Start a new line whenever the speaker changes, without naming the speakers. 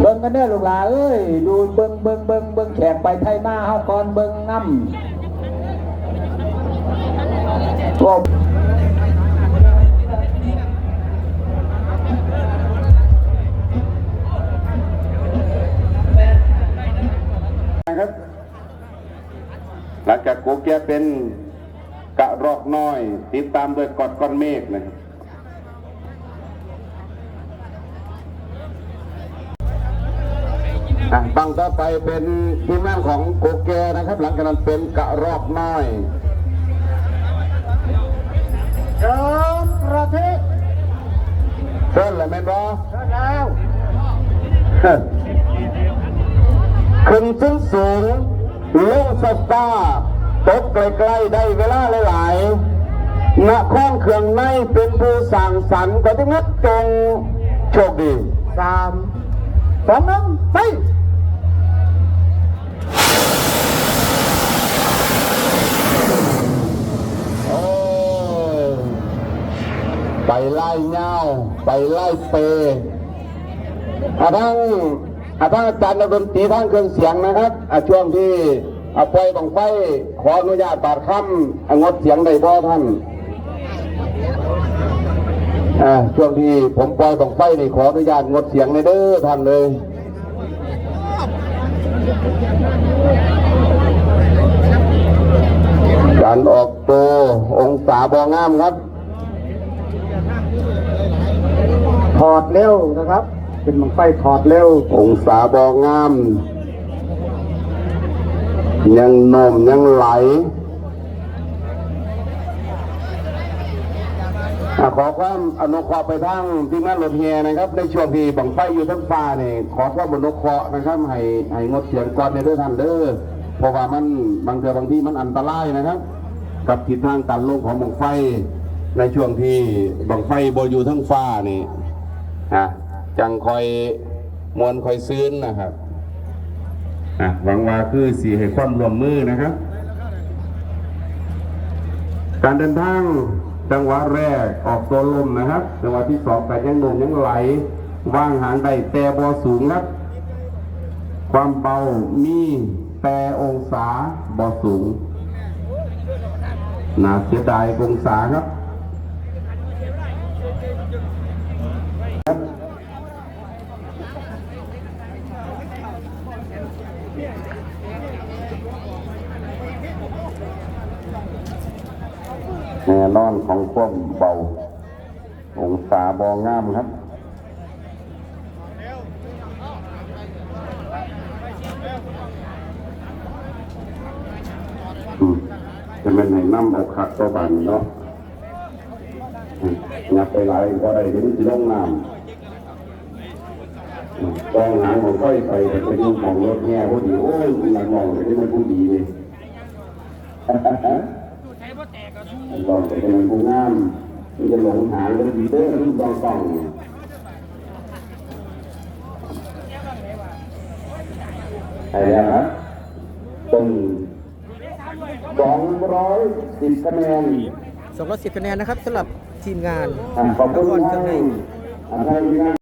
เบิ่งกันเด้อลูกหลานเอ้ยดูเบิ่งเบิ่งเบิ่งเบิ่งแขกไปไทยมาเฮาก่อนเบิ่งน้ำโอ้
นะครับหลังจากโกเกียเป็นกะรอกน้อย ติดตามโดยกอดก้อนเมฆนะครับ อะบังต่อไปเป็นทีมงานของโกเกนะครับ หลังจากนั้นเป็นกะรอกน้อย
เริ่มประเทศ
เชิญเลยแม่นบอ
แล้ว
ขึ้นสูงสูงลงสตาร์ตกใกล้ๆได้เวลาหลายๆนครเครื่องในเป็นผู้สั่งสรรค์ก็ที่งัดจงโชคดี
สามสองหนึ่งไป
ไปไล่เงาไปไล่เปอาทั้งอาทั้งอาจารย์ดนตรีทั้งเครื่องเสียงนะครับอาช่วงที่อาปล่อยบังไฟขออนุญาตบาดคำอะงดเสียงได้บ่ท่านอ่าช่วงที่ผมปล่อยบังไฟนี่ขออนุญาตงดเสียงในเด้อท่านเลยการออกตัวองศาบองามครับ
ถอดเร็วนะครับ เป็นมังไฟถอดเร็ว
องศาบองาม ยังนมยังไหลอขอความอนุเคราะห์ไปทางทีมงานรถแห่นะครับ ในช่วงที่บังไฟอยู่ทั้งฟ้าเนี่ยขอความอนุเคราะห์นะครับให้ให้งดเสียงก่อนในเด้อท่านเด้อเพราะว่ามันบางเทือบางที่มันอันตรายนะครับ กับทิศทางการลงของบังไฟ ในช่วงที่บังไฟบอยู่ทั้งฟ้านี่ อะจังคอยมวนคอยซื้นนะครับอะหวังว่าคือสีให้ความรวมมือนะครับ การเดินทางจังหวะแรกออกตัวลมนะครับ จังหวะที่สองแต่ยังหนุ่มยังไหลว่างหางได้แต่บอสูงครับ ความเบามีแต่องศาบอสูงน่าเสียดายองศาครับ แน่นอนของความเบา องศาบองามครับจะเป็นให้น้ำเอาคักตัวบันเนาะอืมงับไปหลาย ก็ได้เห็นสิลงน้ำอืมกองหางของก้อยไปแต่เป็นยุ่งของรถแง่พอดีโอ้ยหลังมองเลยที่มันผู้ดีเลยลองไปเป็นผู้งามมันจะหลงหางเป็นดีเด้อรุ่นตองตองใช่แล้วครับเป็นสองร้อยสิบคะแนน
210คะแนนนะครับสำหรับทีมงาน
อะขอบคุณ
นคร
ค
เค
รั
รื่
บ